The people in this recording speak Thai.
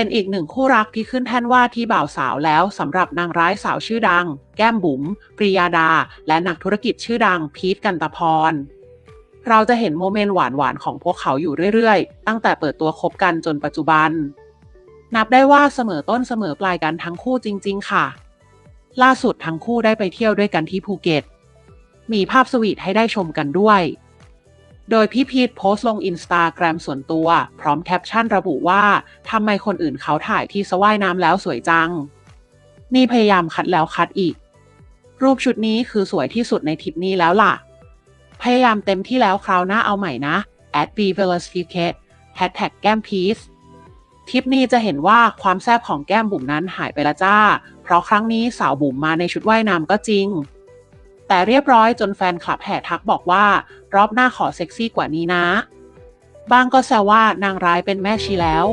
เป็นอีกหนึ่งคู่รักที่ขึ้นแท่นว่าที่บ่าวสาวแล้วสำหรับนางร้ายสาวชื่อดัง แก้มบุ๋มปริยาดา และนักธุรกิจชื่อดังพีทกันตะพรเราจะเห็นโมเมนต์หวานๆของพวกเขาอยู่เรื่อยๆ ตั้งแต่เปิดตัวคบกันจนปัจจุบัน นับได้ว่าเสมอต้นเสมอปลายกันทั้งคู่จริง ๆ ค่ะ ล่าสุดทั้งคู่ได้ไปเที่ยวด้วยกันที่ภูเก็ต มีภาพสวีทให้ได้ชมกันด้วย โดยพี่พีทโพสต์ลงอินสตาแกรมส่วนตัว พร้อมแคปชั่นระบุว่าทำไมคนอื่นเขาถ่ายที่สว่ายน้ำแล้วสวยจัง นี่พยายามคัดแล้วคัดอีก รูปชุดนี้คือสวยที่สุดในทริปนี้แล้วล่ะ พยายามเต็มที่แล้วคราวหน้าเอาใหม่นะ at b v e l o c i t y hashtag แก้มพีซทริปนี้จะเห็นว่าความแซ่บของแก้มบุ๋มนั้นหายไปละจ้า เพราะครั้งนี้สาวบุ๋มมาในชุดว่ายน้ำก็จริง แต่เรียบร้อยจนแฟนคลับแห่ทักบอกว่า รอบหน้าขอเซ็กซี่กว่านี้นะ บางก็แซวว่านางร้ายเป็นแม่ชีแล้ว